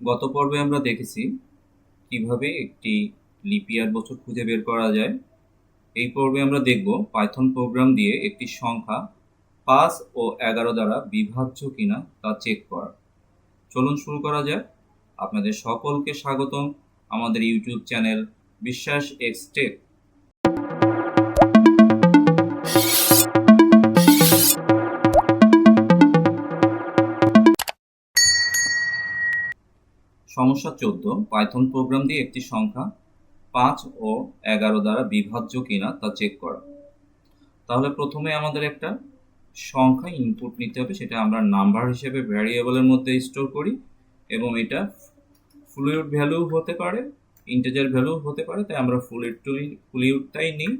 গত পর্বে আমরা দেখেছি কীভাবে একটি লিপিয়ার বছর খুঁজে বের করা যায়। এই পর্বে আমরা দেখব পাইথন প্রোগ্রাম দিয়ে একটি সংখ্যা পাঁচ ও এগারো দ্বারা বিভাজ্য কিনা তা চেক করা। চলুন শুরু করা যাক। আপনাদের সকলকে স্বাগতম। আমাদের ইউটিউব চ্যানেল বিশ্বাস এক্সটেক সমস্যা চোদ্দ পাইথন প্রোগ্রাম দিয়ে একটি সংখ্যা পাঁচ ও এগারো দ্বারা বিভাজ্য কিনা তা চেক করা। তাহলে প্রথমে আমাদের একটা সংখ্যা ইনপুট নিতে হবে, সেটা আমরা নাম্বার হিসেবে ভ্যারিয়েবলের মধ্যে স্টোর করি এবং এটা ফ্লুইড ভ্যালু হতে পারে ইন্টেজার ভ্যালু হতে পারে, তাই আমরা ফ্লুইড ফ্লুইডটাই নিই।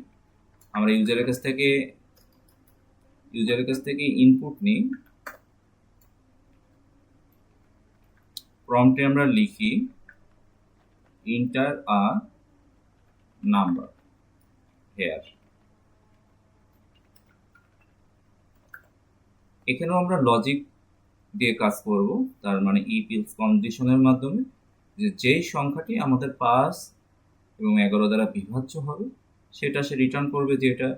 আমরা ইউজারের কাছ থেকে ইউজারের কাছ থেকে ইনপুট নিই। প্রম্পটে আমরা লিখি ইন্টার আ নাম্বার হেয়ার এখানেও আমরা লজিক দিয়ে কাজ করব, তার মানে ই পিলস কন্ডিশনের মাধ্যমে, যে যেই সংখ্যাটি আমাদের পাঁচ এবং এগারো দ্বারা বিভাজ্য হবে, সেটা সে রিটার্ন করবে যে এটা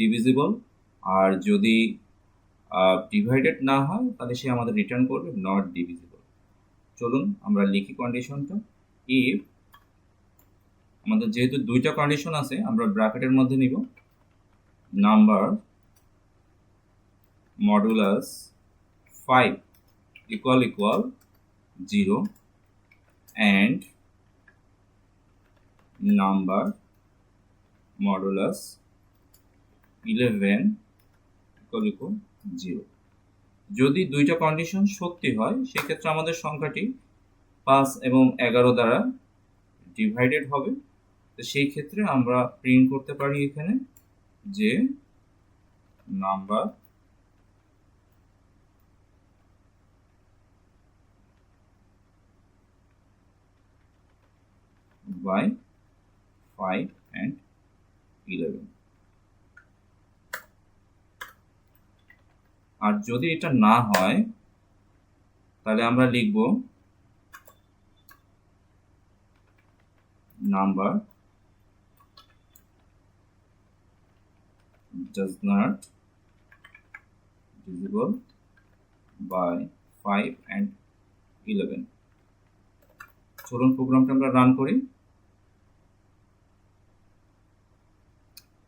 ডিভিজিবল আর যদি ডিভাইডেড না হয়, তাহলে সে আমাদের রিটার্ন করবে নট ডিভিজিবল চলুন আমরা লিখি কন্ডিশনটা ইফ আমাদের যেহেতু দুইটা কন্ডিশন আছে, আমরা ব্র্যাকেটের মধ্যে নিব। Number modulus five equal equal zero and number modulus eleven equal equal zero যদি দুইটা কন্ডিশন সত্যি হয়, সেক্ষেত্রে আমাদের সংখ্যাটি পাঁচ এবং এগারো দ্বারা ডিভাইডেড হবে। তো সেই ক্ষেত্রে আমরা প্রিন্ট করতে পারি এখানে যে নাম্বার by 5 and 11 আর যদি এটা না হয়, তাহলে আমরা লিখব number does not divisible by 5 and 11 চলুন প্রোগ্রামটা আমরা রান করি।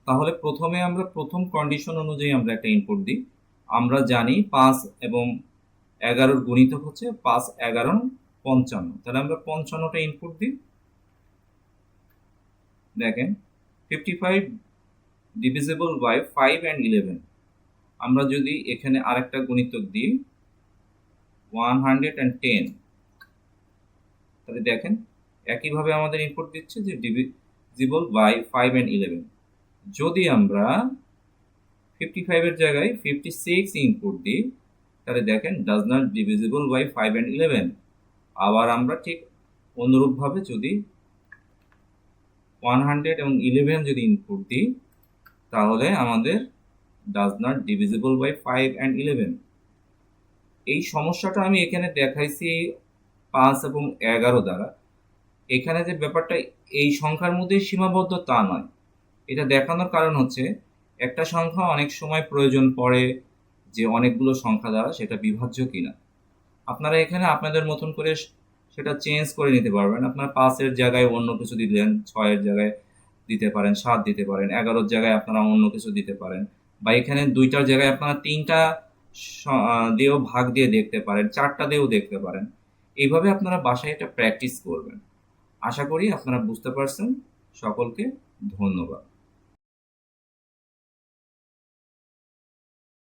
তাহলে প্রথমে আমরা প্রথম কন্ডিশন অনুযায়ী আমরা একটা ইনপুট দিই। আমরা জানি পাঁচ এবং এগারোর গুণিতক হচ্ছে পাঁচ, এগারো, পঞ্চান্ন। তাহলে আমরা পঞ্চান্নটা ইনপুট দিই। দেখেন fifty five divisible by five and eleven আমরা যদি এখানে আরেকটা গুণিতক দিই ওয়ান হান্ড্রেড অ্যান্ড টেন তাহলে দেখেন, একইভাবে আমাদের ইনপুট দিচ্ছে যে divisible by five and eleven যদি আমরা ফিফটি ফাইভের জায়গায় ফিফটি সিক্স ইনপুট দিই। তাহলে দেখেন does not divisible by five and eleven আবার আমরা ঠিক অনুরূপভাবে যদি ওয়ান হান্ড্রেড এবং ইলেভেন যদি ইনপুট দিই, তাহলে আমাদের does not divisible by five and eleven এই সমস্যাটা আমি এখানে দেখাইছি পাঁচ এবং এগারো দ্বারা। এখানে যে ব্যাপারটা, এই সংখ্যার মধ্যেই সীমাবদ্ধ তা নয়। এটা দেখানোর কারণ হচ্ছে একটা সংখ্যা অনেক সময় প্রয়োজন পড়ে যে অনেকগুলো সংখ্যা দ্বারা সেটা বিভাজ্য কিনা। আপনারা এখানে আপনাদের মতন করে সেটা চেঞ্জ করে নিতে পারবেন। আপনার পাঁচের জায়গায় অন্য কিছু দিলেন, ছয়ের জায়গায় দিতে পারেন, সাত দিতে পারেন, এগারোর জায়গায় আপনারা অন্য কিছু দিতে পারেন বা এখানে দুইটার জায়গায় আপনারা তিনটা দিয়েও ভাগ দিয়ে দেখতে পারেন, চারটা দিয়েও দেখতে পারেন। এইভাবে আপনারা বাসায় এটা প্র্যাকটিস করবেন। আশা করি আপনারা বুঝতে পারছেন। সকলকে ধন্যবাদ।